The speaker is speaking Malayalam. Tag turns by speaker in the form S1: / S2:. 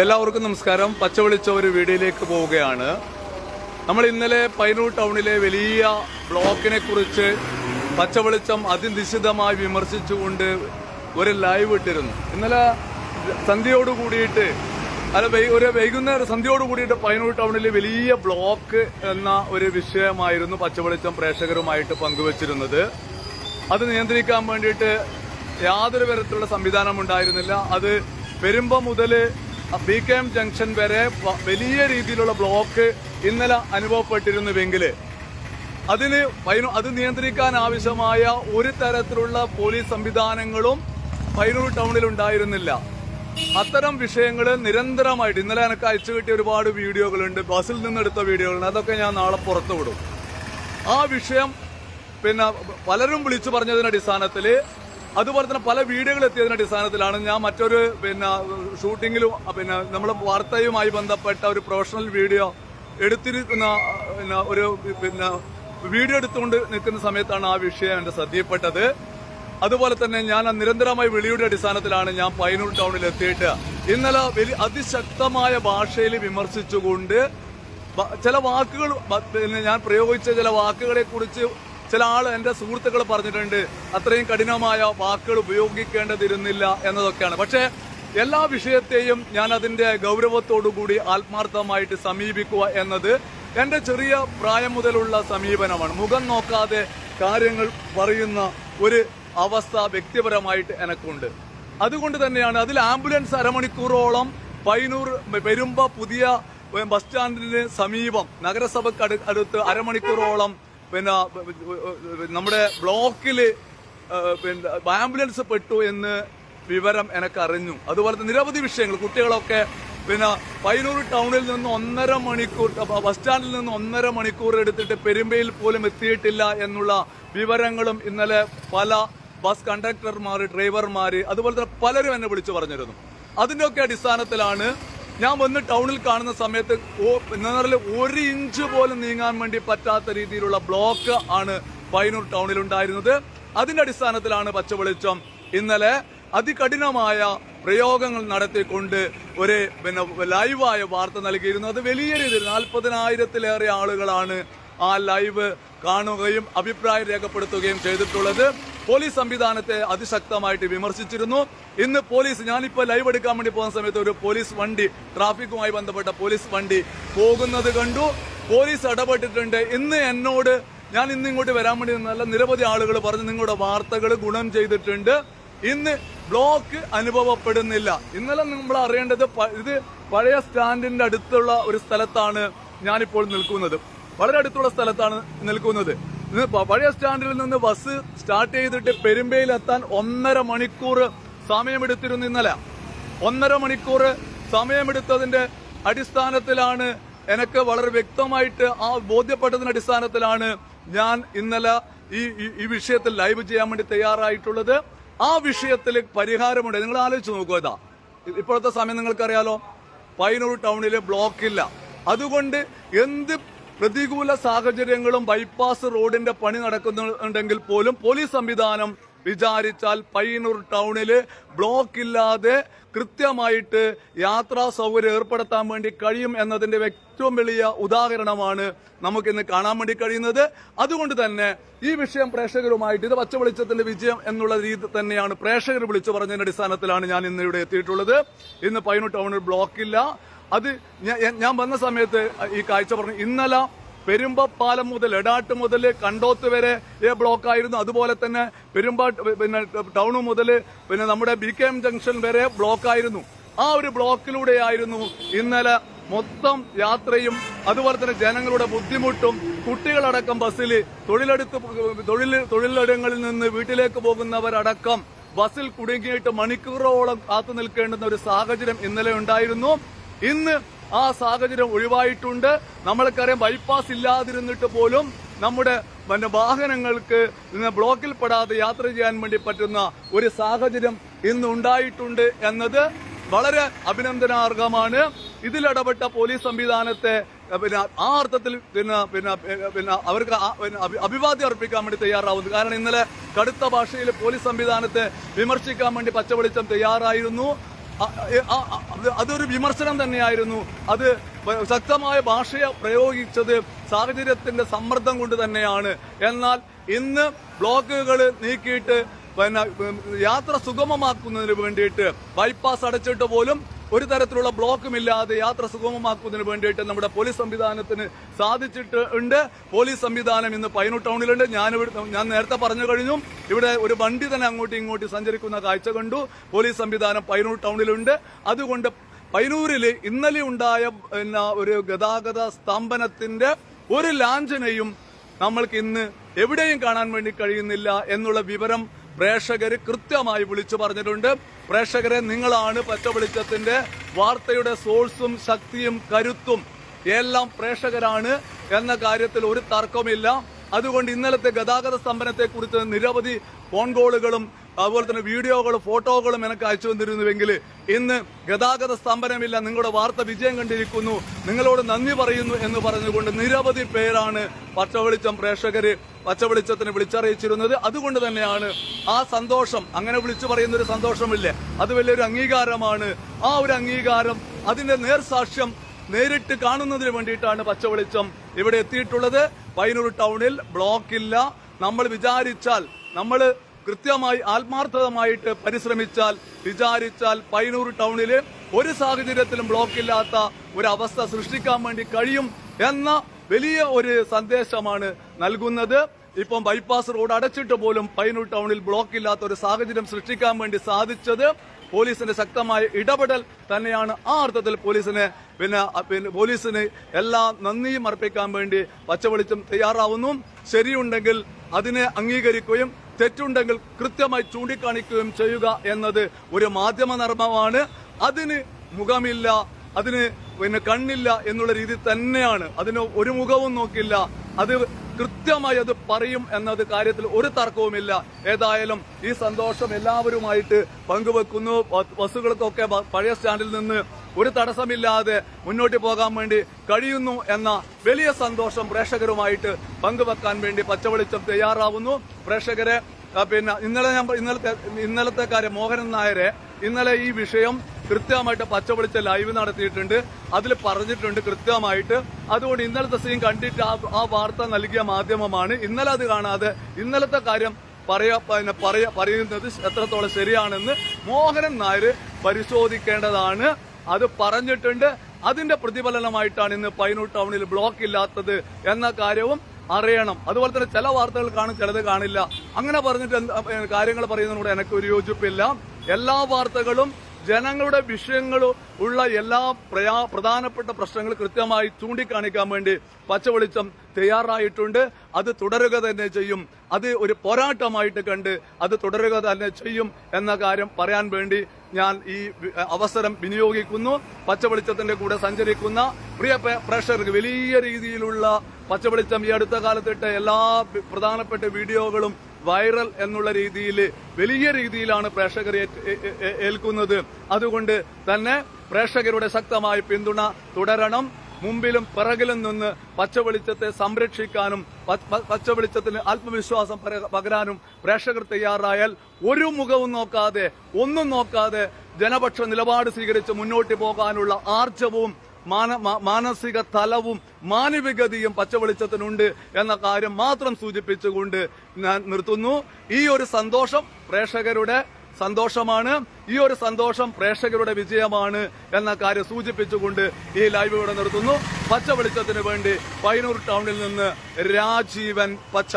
S1: എല്ലാവർക്കും നമസ്കാരം. പച്ചവെളിച്ച ഒരു വീഡിയോയിലേക്ക് പോവുകയാണ്. നമ്മൾ ഇന്നലെ പൈനൂർ ടൗണിലെ വലിയ ബ്ലോക്കിനെ കുറിച്ച് പച്ചവെളിച്ചം അതിനിശിതമായി വിമർശിച്ചുകൊണ്ട് ഒരു ലൈവ് ഇട്ടിരുന്നു. ഇന്നലെ സന്ധ്യയോട് കൂടിയിട്ട് അല്ല ഒരു വൈകുന്നേരം സന്ധ്യയോട് കൂടിയിട്ട് പൈനൂർ ടൗണിലെ വലിയ ബ്ലോക്ക് എന്ന ഒരു വിഷയമായിരുന്നു പച്ചവെളിച്ചം പ്രേക്ഷകരുമായിട്ട് പങ്കുവച്ചിരുന്നത്. അത് നിയന്ത്രിക്കാൻ വേണ്ടിയിട്ട് യാതൊരു തരത്തിലുള്ള സംവിധാനം ഉണ്ടായിരുന്നില്ല അത് വരുമ്പോൾ മുതൽ ബി കെ എം ജംഗ്ഷൻ വരെ വലിയ രീതിയിലുള്ള ബ്ലോക്ക് ഇന്നലെ അനുഭവപ്പെട്ടിരുന്നുവെങ്കിൽ അതിന് അത് നിയന്ത്രിക്കാൻ ആവശ്യമായ ഒരു തരത്തിലുള്ള പോലീസ് സംവിധാനങ്ങളും പൈനൂർ ടൗണിൽ ഉണ്ടായിരുന്നില്ല. അത്തരം വിഷയങ്ങൾ നിരന്തരമായിട്ട് ഇന്നലെ എനിക്ക് അയച്ചു കിട്ടിയ ഒരുപാട് വീഡിയോകളുണ്ട്. ബസ്സിൽ നിന്നെടുത്ത വീഡിയോകളുണ്ട്. അതൊക്കെ ഞാൻ നാളെ പുറത്തു വിടും ആ വിഷയം പിന്നെ പലരും വിളിച്ചു പറഞ്ഞതിന്റെ അടിസ്ഥാനത്തിൽ അതുപോലെ തന്നെ പല വീഡിയോകൾ എത്തിയതിന്റെ അടിസ്ഥാനത്തിലാണ് ഞാൻ മറ്റൊരു പിന്നെ ഷൂട്ടിങ്ങിലും പിന്നെ നമ്മുടെ വാർത്തയുമായി ബന്ധപ്പെട്ട ഒരു പ്രൊഫഷണൽ വീഡിയോ എടുത്തിരിക്കുന്ന പിന്നെ ഒരു പിന്നെ വീഡിയോ എടുത്തുകൊണ്ട് നിൽക്കുന്ന സമയത്താണ് ആ വിഷയം എന്റെ ശ്രദ്ധയിൽപ്പെട്ടത്. അതുപോലെ തന്നെ ഞാൻ നിരന്തരമായ വിളിയുടെ അടിസ്ഥാനത്തിലാണ് ഞാൻ പൈനൂർ ടൗണിൽ എത്തിയിട്ട് ഇന്നലെ വലിയ അതിശക്തമായ ഭാഷയിൽ വിമർശിച്ചുകൊണ്ട് ചില വാക്കുകൾ പിന്നെ ഞാൻ പ്രയോഗിച്ച ചില വാക്കുകളെ കുറിച്ച് ചില ആൾ എന്റെ സുഹൃത്തുക്കൾ പറഞ്ഞിട്ടുണ്ട് അത്രയും കഠിനമായ വാക്കുകൾ ഉപയോഗിക്കേണ്ടതിരുന്നില്ല എന്നതൊക്കെയാണ്. പക്ഷേ എല്ലാ വിഷയത്തെയും ഞാൻ അതിന്റെ ഗൗരവത്തോടുകൂടി ആത്മാർത്ഥമായിട്ട് സമീപിക്കുക എന്നത് എന്റെ ചെറിയ പ്രായം മുതലുള്ള സമീപനമാണ്. മുഖം നോക്കാതെ കാര്യങ്ങൾ പറയുന്ന ഒരു അവസ്ഥ വ്യക്തിപരമായിട്ട് എനക്കുണ്ട്. അതുകൊണ്ട് തന്നെയാണ് അതിൽ ആംബുലൻസ് അരമണിക്കൂറോളം പൈനൂർ പെരുമ്പ പുതിയ ബസ് സ്റ്റാൻഡിന് സമീപം നഗരസഭക്ക് അടു അടുത്ത് അരമണിക്കൂറോളം പിന്നെ നമ്മുടെ ബ്ലോക്കിൽ പിന്നെ ആംബുലൻസ് പെട്ടു എന്ന് വിവരം എനക്കറിഞ്ഞു. അതുപോലെ തന്നെ നിരവധി വിഷയങ്ങൾ കുട്ടികളൊക്കെ പിന്നെ പയ്യന്നൂർ ടൗണിൽ നിന്ന് ഒന്നര മണിക്കൂർ ബസ് സ്റ്റാൻഡിൽ നിന്ന് ഒന്നര മണിക്കൂർ എടുത്തിട്ട് പെരുമ്പയിൽ പോലും എത്തിയിട്ടില്ല എന്നുള്ള വിവരങ്ങളും ഇന്നലെ പല ബസ് കണ്ടക്ടർമാർ ഡ്രൈവർമാർ അതുപോലെ തന്നെ പലരും എന്നെ വിളിച്ചു പറഞ്ഞിരുന്നു. അതിന്റെയൊക്കെ അടിസ്ഥാനത്തിലാണ് ഞാൻ വന്ന് ടൗണിൽ കാണുന്ന സമയത്ത് എന്താ ഒരു ഇഞ്ച് പോലും നീങ്ങാൻ വേണ്ടി പറ്റാത്ത രീതിയിലുള്ള ബ്ലോക്ക് ആണ് പൈനൂർ ടൗണിൽ ഉണ്ടായിരുന്നത്. അതിന്റെ അടിസ്ഥാനത്തിലാണ് പച്ചവെളിച്ചം. ഇന്നലെ അതികഠിനമായ പ്രയോഗങ്ങൾ നടത്തിക്കൊണ്ട് ഒരു പിന്നെ ലൈവായ വാർത്ത നൽകിയിരുന്നു. അത് വലിയ രീതിയിൽ നാൽപ്പതിനായിരത്തിലേറെ ആളുകളാണ് ആ ലൈവ് കാണുകയും അഭിപ്രായം രേഖപ്പെടുത്തുകയും ചെയ്തിട്ടുള്ളത്. പോലീസ് സംവിധാനത്തെ അതിശക്തമായിട്ട് വിമർശിച്ചിരുന്നു. ഇന്ന് പോലീസ് ഞാനിപ്പോ ലൈവ് എടുക്കാൻ വേണ്ടി പോകുന്ന സമയത്ത് ഒരു പോലീസ് വണ്ടി ട്രാഫിക്കുമായി ബന്ധപ്പെട്ട പോലീസ് വണ്ടി പോകുന്നത് കണ്ടു. പോലീസ് ഇടപെട്ടിട്ടുണ്ട്. ഇന്ന് എന്നോട് ഞാൻ ഇന്ന് ഇങ്ങോട്ട് വരാൻ വേണ്ടി നല്ല നിരവധി ആളുകൾ പറഞ്ഞു നിങ്ങളുടെ വാർത്തകൾ ഗുണം ചെയ്തിട്ടുണ്ട്. ഇന്ന് ബ്ലോക്ക് അനുഭവപ്പെടുന്നില്ല. ഇന്നലെ നമ്മൾ അറിയേണ്ടത് ഇത് പഴയ സ്റ്റാൻഡിന്റെ അടുത്തുള്ള ഒരു സ്ഥലത്താണ് ഞാനിപ്പോൾ നിൽക്കുന്നത്. വളരെ അടുത്തുള്ള സ്ഥലത്താണ് നിൽക്കുന്നത്. പഴയ സ്റ്റാൻഡിൽ നിന്ന് ബസ് സ്റ്റാർട്ട് ചെയ്തിട്ട് പെരുമ്പയിൽ എത്താൻ ഒന്നര മണിക്കൂർ സമയമെടുത്തിരുന്നു ഇന്നലെ. ഒന്നര മണിക്കൂർ സമയമെടുത്തതിന്റെ അടിസ്ഥാനത്തിലാണ് എനിക്ക് വളരെ വ്യക്തമായിട്ട് ആ ബോധ്യപ്പെട്ടതിന്റെ അടിസ്ഥാനത്തിലാണ് ഞാൻ ഇന്നലെ ഈ- ഈ വിഷയത്തിൽ ലൈവ് ചെയ്യാൻ വേണ്ടി തയ്യാറായിട്ടുള്ളത്. ആ വിഷയത്തിൽ പരിഹാരമുണ്ട്. നിങ്ങൾ ആലോചിച്ച് നോക്കുക ഇതാ. ഇപ്പോഴത്തെ സമയം നിങ്ങൾക്കറിയാലോ. പൈനൂർ ടൗണിൽ ബ്ലോക്കില്ല. അതുകൊണ്ട് എന്ത് പ്രതികൂല സാഹചര്യങ്ങളും ബൈപ്പാസ് റോഡിന്റെ പണി നടക്കുന്നുണ്ടെങ്കിൽ പോലും പോലീസ് സംവിധാനം വിചാരിച്ചാൽ പയ്യന്നൂർ ടൗണിൽ ബ്ലോക്ക് ഇല്ലാതെ കൃത്യമായിട്ട് യാത്രാ സൗകര്യം ഏർപ്പെടുത്താൻ വേണ്ടി കഴിയും എന്നതിന്റെ ഏറ്റവും വലിയ ഉദാഹരണമാണ് നമുക്കിന്ന് കാണാൻ വേണ്ടി കഴിയുന്നത്. അതുകൊണ്ട് തന്നെ ഈ വിഷയം പ്രേക്ഷകരുമായിട്ട് ഇത് പച്ച വെളിച്ചത്തിന്റെ വിജയം എന്നുള്ള രീതി തന്നെയാണ് പ്രേക്ഷകർ വിളിച്ചു പറഞ്ഞതിന്റെ അടിസ്ഥാനത്തിലാണ് ഞാൻ ഇന്ന് ഇവിടെ എത്തിയിട്ടുള്ളത്. ഇന്ന് പയ്യന്നൂർ ടൗണിൽ ബ്ലോക്ക് ഇല്ല. അത് ഞാൻ വന്ന സമയത്ത് ഈ കാഴ്ച പറഞ്ഞു ഇന്നലെ പെരുമ്പപ്പാലം മുതൽ എടാട്ട് മുതൽ കണ്ടോത്ത് വരെ ബ്ലോക്ക് ആയിരുന്നു. അതുപോലെ തന്നെ പെരുമ്പ പിന്നെ ടൗൺ മുതൽ പിന്നെ നമ്മുടെ ബി കെ എം ജംഗ്ഷൻ വരെ ബ്ലോക്ക് ആയിരുന്നു. ആ ഒരു ബ്ലോക്കിലൂടെയായിരുന്നു ഇന്നലെ മൊത്തം യാത്രയും അതുപോലെ തന്നെ ജനങ്ങളുടെ ബുദ്ധിമുട്ടും കുട്ടികളടക്കം ബസ്സിൽ തൊഴിലെടുത്ത് തൊഴിൽ തൊഴിലിടങ്ങളിൽ നിന്ന് വീട്ടിലേക്ക് പോകുന്നവരടക്കം ബസ്സിൽ കുടുങ്ങിയിട്ട് മണിക്കൂറോളം കാത്തു നിൽക്കേണ്ടുന്ന ഒരു സാഹചര്യം ഇന്നലെ ഉണ്ടായിരുന്നു. ഇന്ന് ആ സാഹചര്യം ഒഴിവായിട്ടുണ്ട്. നമ്മൾക്കറിയാം ബൈപ്പാസ് ഇല്ലാതിരുന്നിട്ട് പോലും നമ്മുടെ പിന്നെ വാഹനങ്ങൾക്ക് ഇന്ന് ബ്ലോക്കിൽ പെടാതെ യാത്ര ചെയ്യാൻ വേണ്ടി പറ്റുന്ന ഒരു സാഹചര്യം ഇന്ന് ഉണ്ടായിട്ടുണ്ട് എന്നത് വളരെ അഭിനന്ദനാർഹമാണ്. ഇതിലിടപെട്ട പോലീസ് സംവിധാനത്തെ പിന്നെ ആ അർത്ഥത്തിൽ പിന്നെ പിന്നെ പിന്നെ അവർക്ക് അഭിവാദ്യം അർപ്പിക്കാൻ വേണ്ടി തയ്യാറാവുന്നു. കാരണം ഇന്നലെ കടുത്ത ഭാഷയിൽ പോലീസ് സംവിധാനത്തെ വിമർശിക്കാൻ വേണ്ടി പച്ചവെളിച്ചം തയ്യാറായിരുന്നു. അതൊരു വിമർശനം തന്നെയായിരുന്നു. അത് ശക്തമായ ഭാഷയെ പ്രയോഗിച്ചത് സാഹചര്യത്തിന്റെ സമ്മർദ്ദം കൊണ്ട് തന്നെയാണ്. എന്നാൽ ഇന്ന് ബ്ലോക്കുകൾ നീക്കിയിട്ട് പിന്നെ യാത്ര സുഗമമാക്കുന്നതിന് വേണ്ടിയിട്ട് ബൈപ്പാസ് അടച്ചിട്ട് പോലും ഒരു തരത്തിലുള്ള ബ്ലോക്കും ഇല്ലാതെ യാത്ര സുഗമമാക്കുന്നതിന് വേണ്ടിയിട്ട് നമ്മുടെ പോലീസ് സംവിധാനത്തിന് സാധിച്ചിട്ട് ഉണ്ട്. പോലീസ് സംവിധാനം ഇന്ന് പൈനൂർ ടൗണിലുണ്ട്. ഞാൻ ഞാൻ നേരത്തെ പറഞ്ഞു കഴിഞ്ഞു. ഇവിടെ ഒരു വണ്ടി തന്നെ അങ്ങോട്ടും ഇങ്ങോട്ടും സഞ്ചരിക്കുന്ന കാഴ്ച കണ്ടു. പോലീസ് സംവിധാനം പൈനൂർ ടൗണിലുണ്ട്. അതുകൊണ്ട് പൈനൂരിൽ ഇന്നലെ ഉണ്ടായ ഒരു ഗതാഗത സ്തംഭനത്തിന്റെ ഒരു ലാഞ്ചനയും നമ്മൾക്ക് ഇന്ന് എവിടെയും കാണാൻ വേണ്ടി കഴിയുന്നില്ല എന്നുള്ള വിവരം പ്രേക്ഷകര് കൃത്യമായി വിളിച്ചു പറഞ്ഞിട്ടുണ്ട്. പ്രേക്ഷകരെ നിങ്ങളാണ് പച്ച വെളിച്ചത്തിന്റെ വാർത്തയുടെ സോഴ്സും ശക്തിയും കരുത്തും എല്ലാം പ്രേക്ഷകരാണ് എന്ന കാര്യത്തിൽ ഒരു തർക്കമില്ല അതുകൊണ്ട് ഇന്നലത്തെ ഗതാഗത സ്തംഭനത്തെ കുറിച്ച് നിരവധി ഫോൺ കോളുകളും അതുപോലെ തന്നെ വീഡിയോകളും ഫോട്ടോകളും എനിക്ക് അയച്ചു വന്നിരുന്നുവെങ്കിൽ ഇന്ന് ഗതാഗത സ്തംഭനമില്ല. നിങ്ങളുടെ വാർത്ത വിജയം കണ്ടിരിക്കുന്നു. നിങ്ങളോട് നന്ദി പറയുന്നു എന്ന് പറഞ്ഞുകൊണ്ട് നിരവധി പേരാണ് പച്ചവെളിച്ചം പ്രേക്ഷകര് പച്ചവെളിച്ചത്തിന് വിളിച്ചറിയിച്ചിരുന്നത്. അതുകൊണ്ട് തന്നെയാണ് ആ സന്തോഷം അങ്ങനെ വിളിച്ചു പറയുന്ന ഒരു സന്തോഷമില്ലേ? അത് വലിയൊരു അംഗീകാരമാണ്. ആ ഒരു അംഗീകാരം അതിന്റെ നേർസാക്ഷ്യം നേരിട്ട് കാണുന്നതിന് വേണ്ടിയിട്ടാണ് പച്ചവെളിച്ചം ഇവിടെ എത്തിയിട്ടുള്ളത്. പൈനൂർ ടൗണിൽ ബ്ലോക്കില്ല. നമ്മൾ വിചാരിച്ചാൽ നമ്മൾ കൃത്യമായി ആത്മാർത്ഥതമായിട്ട് പരിശ്രമിച്ചാൽ വിചാരിച്ചാൽ പൈനൂർ ടൗണിൽ ഒരു സാഹചര്യത്തിലും ബ്ലോക്ക് ഇല്ലാത്ത ഒരു അവസ്ഥ സൃഷ്ടിക്കാൻ വേണ്ടി കഴിയും എന്ന വലിയ ഒരു സന്ദേശമാണ് നൽകുന്നത്. ഇപ്പം ബൈപ്പാസ് റോഡ് അടച്ചിട്ട് പോലും പൈനൂർ ടൗണിൽ ബ്ലോക്ക് ഇല്ലാത്ത ഒരു സാഹചര്യം സൃഷ്ടിക്കാൻ വേണ്ടി സാധിച്ചത് പോലീസിന്റെ ശക്തമായ ഇടപെടൽ തന്നെയാണ്. ആ അർത്ഥത്തിൽ പോലീസിനെ പിന്നെ പിന്നെ പോലീസിന് എല്ലാ നന്ദിയും അർപ്പിക്കാൻ വേണ്ടി പച്ചവെളിച്ചം തയ്യാറാവുന്നു. ശരിയുണ്ടെങ്കിൽ അതിനെ അംഗീകരിക്കുകയും തെറ്റുണ്ടെങ്കിൽ കൃത്യമായി ചൂണ്ടിക്കാണിക്കുകയും ചെയ്യുക എന്നത് ഒരു മാധ്യമ നർമ്മമാണ്. അതിന് മുഖമില്ല അതിന് പിന്നെ കണ്ണില്ല എന്നുള്ള രീതി തന്നെയാണ്. അതിന് ഒരു മുഖവും നോക്കില്ല. അത് കൃത്യമായി അത് പറയും എന്നത് കാര്യത്തിൽ ഒരു തർക്കവുമില്ല. ഏതായാലും ഈ സന്തോഷം എല്ലാവരുമായിട്ട് പങ്കുവെക്കുന്നു. ബസ്സുകൾക്കൊക്കെ പഴയ സ്റ്റാൻഡിൽ നിന്ന് ഒരു തടസ്സമില്ലാതെ മുന്നോട്ട് പോകാൻ വേണ്ടി കഴിയുന്നു എന്ന വലിയ സന്തോഷം പ്രേക്ഷകരുമായിട്ട് പങ്കുവെക്കാൻ വേണ്ടി പച്ചവെളിച്ചം തയ്യാറാവുന്നു. പ്രേക്ഷകരെ പിന്നെ ഇന്നലെ ഞാൻ ഇന്നലത്തെ ഇന്നലത്തെ കാര്യം മോഹനൻ നായരെ ഇന്നലെ ഈ വിഷയം കൃത്യമായിട്ട് പച്ചവെളിച്ച ലൈവ് നടത്തിയിട്ടുണ്ട്. അതിൽ പറഞ്ഞിട്ടുണ്ട് കൃത്യമായിട്ട്. അതുകൊണ്ട് ഇന്നലത്തെ സീൻ കണ്ടിട്ട് ആ വാർത്ത നൽകിയ മാധ്യമമാണ്. ഇന്നലെ അത് കാണാതെ ഇന്നലത്തെ കാര്യം പറയാ പറയുന്നത് എത്രത്തോളം ശരിയാണെന്ന് മോഹനൻ നായർ പരിശോധിക്കേണ്ടതാണ്. അത് പറഞ്ഞിട്ടുണ്ട്. അതിന്റെ പ്രതിഫലനമായിട്ടാണ് ഇന്ന് പൈനൂർ ടൗണിൽ ബ്ലോക്ക് ഇല്ലാത്തത് എന്ന കാര്യവും അറിയണം. അതുപോലെ തന്നെ ചില വാർത്തകൾ കാണും ചിലത് കാണില്ല. അങ്ങനെ പറഞ്ഞിട്ട് കാര്യങ്ങൾ പറയുന്നതിനോട് എനിക്ക് ഒരു യോജിപ്പില്ല. എല്ലാ വാർത്തകളും ജനങ്ങളുടെ വിഷയങ്ങൾ ഉള്ള എല്ലാ പ്രയാ പ്രധാനപ്പെട്ട പ്രശ്നങ്ങൾ കൃത്യമായി ചൂണ്ടിക്കാണിക്കാൻ വേണ്ടി പച്ചവെളിച്ചം തയ്യാറായിട്ടുണ്ട്. അത് തുടരുക തന്നെ ചെയ്യും. അത് ഒരു പോരാട്ടമായിട്ട് കണ്ട് അത് തുടരുക തന്നെ ചെയ്യും എന്ന കാര്യം പറയാൻ വേണ്ടി ഞാൻ ഈ അവസരം വിനിയോഗിക്കുന്നു. പച്ചവെളിച്ചത്തിന്റെ കൂടെ സഞ്ചരിക്കുന്ന പ്രിയ പ്രേക്ഷകർക്ക് വലിയ രീതിയിലുള്ള പച്ചവെളിച്ചം ഈ അടുത്ത കാലത്തിട്ട് എല്ലാ പ്രധാനപ്പെട്ട വീഡിയോകളും വൈറൽ എന്നുള്ള രീതിയിൽ വലിയ രീതിയിലാണ് പ്രേക്ഷകരെ ഏൽക്കുന്നത്. അതുകൊണ്ട് തന്നെ പ്രേക്ഷകരുടെ ശക്തമായ പിന്തുണ തുടരണം. മുമ്പിലും പിറകിലും നിന്ന് പച്ചവെളിച്ചത്തെ സംരക്ഷിക്കാനും പച്ചവെളിച്ചത്തിന് ആത്മവിശ്വാസം പകരാനും പ്രേക്ഷകർ തയ്യാറായാൽ ഒരു മുഖവും നോക്കാതെ ഒന്നും നോക്കാതെ ജനപക്ഷ നിലപാട് സ്വീകരിച്ച് മുന്നോട്ട് പോകാനുള്ള ആർജവും മാനസിക തലവും മാനവികതയും പച്ചവെളിച്ചത്തിനുണ്ട് എന്ന കാര്യം മാത്രം സൂചിപ്പിച്ചുകൊണ്ട് ഞാൻ നിർത്തുന്നു. ഈ ഒരു സന്തോഷം പ്രേക്ഷകരുടെ സന്തോഷമാണ്. ഈ ഒരു സന്തോഷം പ്രേക്ഷകരുടെ വിജയമാണ് എന്ന കാര്യം സൂചിപ്പിച്ചുകൊണ്ട് ഈ ലൈവ് ഇവിടെ നിർത്തുന്നു. പച്ച വെളിച്ചത്തിന് വേണ്ടി പൈനൂർ ടൗണിൽ നിന്ന് രാജീവൻ പച്ച.